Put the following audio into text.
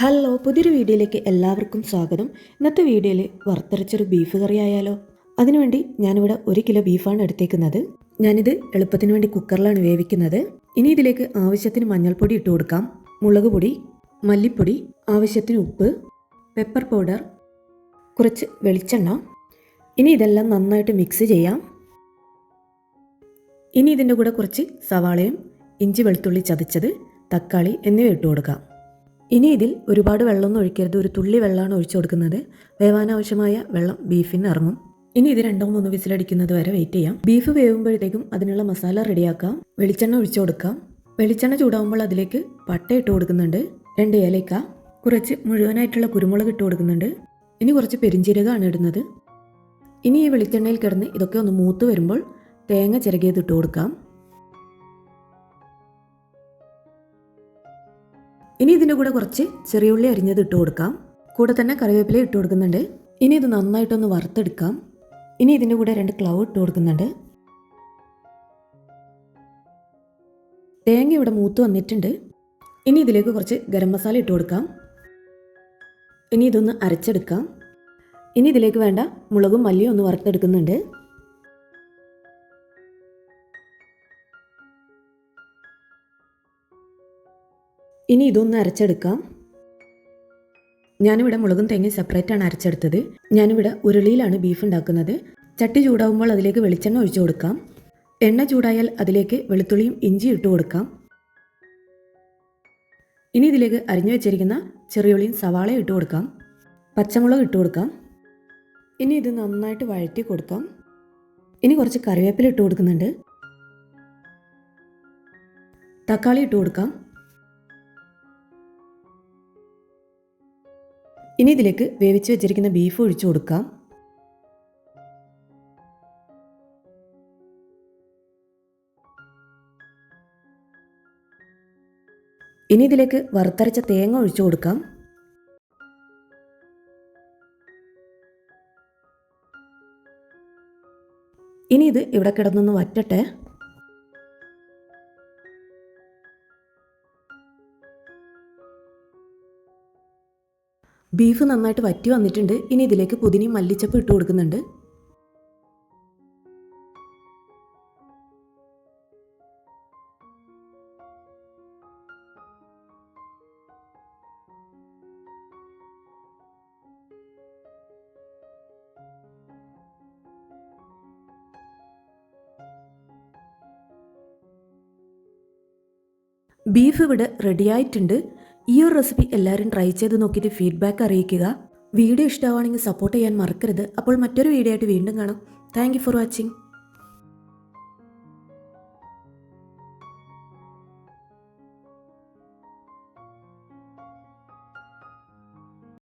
Hello പുതിയൊരു വീഡിയോയിലേക്ക് എല്ലാവർക്കും സ്വാഗതം. ഇന്നത്തെ വീഡിയോയിൽ വറുത്തരച്ചൊരു ബീഫ് കറി ആയാലോ അതിനുവേണ്ടി ഞാനിവിടെ ഒരു കിലോ ബീഫാണ് എടുത്തേക്കുന്നത്. ഞാനിത് എളുപ്പത്തിന് വേണ്ടി കുക്കറിലാണ് വേവിക്കുന്നത്. ഇനി ഇതിലേക്ക് ആവശ്യത്തിന് മഞ്ഞൾപ്പൊടി ഇട്ട് കൊടുക്കാം. മുളക് പൊടി മല്ലിപ്പൊടി ആവശ്യത്തിന് ഉപ്പ് പെപ്പർ പൗഡർ കുറച്ച് വെളിച്ചെണ്ണ. ഇനി ഇതെല്ലാം നന്നായിട്ട് മിക്സ് ചെയ്യാം. ഇനി ഇതിന്റെ കൂടെ കുറച്ച് സവാളയും ഇഞ്ചി വെളുത്തുള്ളി ചതച്ചത് തക്കാളി എന്നിവ ഇട്ട് കൊടുക്കാം. ഇനി ഇതിൽ ഒരുപാട് വെള്ളമൊന്നും ഒഴിക്കരുത്. ഒരു തുള്ളി വെള്ളമാണ് ഒഴിച്ചു കൊടുക്കുന്നത്. വേവാനാവശ്യമായ വെള്ളം ബീഫിന് ഇറങ്ങും. ഇനി ഇത് രണ്ടോ മൂന്നോ വിസിലടിക്കുന്നത് വരെ വെയിറ്റ് ചെയ്യാം. ബീഫ് വേവുമ്പോഴത്തേക്കും അതിനുള്ള മസാല റെഡിയാക്കാം. വെളിച്ചെണ്ണ ഒഴിച്ചു കൊടുക്കാം. വെളിച്ചെണ്ണ ചൂടാവുമ്പോൾ അതിലേക്ക് പട്ട ഇട്ട് കൊടുക്കുന്നുണ്ട്. രണ്ട് ഏലക്ക കുറച്ച് മുഴുവനായിട്ടുള്ള കുരുമുളക് ഇട്ട് കൊടുക്കുന്നുണ്ട്. ഇനി കുറച്ച് പെരിഞ്ചീരകമാണ് ഇടുന്നത്. ഇനി ഈ വെളിച്ചെണ്ണയിൽ കിടന്ന് ഇതൊക്കെ ഒന്ന് മൂത്ത് വരുമ്പോൾ തേങ്ങ ചിരകിയത് ഇട്ട് കൊടുക്കാം. ഇനി ഇതിന്റെ കൂടെ കുറച്ച് ചെറിയുള്ളി അരിഞ്ഞത് ഇട്ട് കൊടുക്കാം. കൂടെ തന്നെ കറിവേപ്പില ഇട്ട് കൊടുക്കുന്നുണ്ട്. ഇനി ഇത് നന്നായിട്ടൊന്ന് വറുത്തെടുക്കാം. ഇനി ഇതിന്റെ കൂടെ രണ്ട് ക്ലവ് ഇട്ട് കൊടുക്കുന്നുണ്ട്. തേങ്ങ ഇവിടെ മൂത്ത് വന്നിട്ടുണ്ട്. ഇനി ഇതിലേക്ക് കുറച്ച് ഗരം മസാല ഇട്ട് കൊടുക്കാം. ഇനി ഇതൊന്ന് അരച്ചെടുക്കാം. ഇനി ഇതിലേക്ക് വേണ്ട മുളകും മല്ലിയും ഒന്ന് വറുത്തെടുക്കുന്നുണ്ട്. ഇനി ഇതൊന്ന് അരച്ചെടുക്കാം. ഞാനിവിടെ മുളകും തേങ്ങയും സെപ്പറേറ്റ് ആണ് അരച്ചെടുത്തത്. ഞാനിവിടെ ഉരുളിയിലാണ് ബീഫ് ഉണ്ടാക്കുന്നത്. ചട്ടി ചൂടാവുമ്പോൾ അതിലേക്ക് വെളിച്ചെണ്ണ ഒഴിച്ചു കൊടുക്കാം. എണ്ണ ചൂടായാൽ അതിലേക്ക് വെളുത്തുള്ളിയും ഇഞ്ചി ഇട്ട് കൊടുക്കാം. ഇനി ഇതിലേക്ക് അരിഞ്ഞു വെച്ചിരിക്കുന്ന ചെറിയുള്ളിയും സവാളയും ഇട്ട് കൊടുക്കാം. പച്ചമുളക് ഇട്ട് കൊടുക്കാം. ഇനി ഇത് നന്നായിട്ട് വഴറ്റി കൊടുക്കാം. ഇനി കുറച്ച് കറിവേപ്പില ഇട്ട് കൊടുക്കുന്നുണ്ട്. തക്കാളി ഇട്ട് കൊടുക്കാം. ഇനി ഇതിലേക്ക് വേവിച്ച് വെച്ചിരിക്കുന്ന ബീഫ് ഒഴിച്ചു കൊടുക്കാം. ഇനി ഇതിലേക്ക് വറുത്തരച്ച തേങ്ങ ഒഴിച്ചു കൊടുക്കാം. ഇനി ഇത് ഇവിടെ കിടന്നൊന്ന് വറ്റട്ടെ. ബീഫ് നന്നായിട്ട് വറ്റി വന്നിട്ടുണ്ട്. ഇനി ഇതിലേക്ക് പുതിനയും മല്ലിച്ചപ്പ് ഇട്ട് കൊടുക്കുന്നുണ്ട്. ബീഫ് ഇവിടെ റെഡി ആയിട്ടുണ്ട്. ഈ ഒരു റെസിപ്പി എല്ലാവരും ട്രൈ ചെയ്ത് നോക്കിയിട്ട് ഫീഡ്ബാക്ക് അറിയിക്കുക. വീഡിയോ ഇഷ്ടമാണെങ്കിൽ സപ്പോർട്ട് ചെയ്യാൻ മറക്കരുത്. അപ്പോൾ മറ്റൊരു വീഡിയോ ആയിട്ട് വീണ്ടും കാണാം. Thank for watching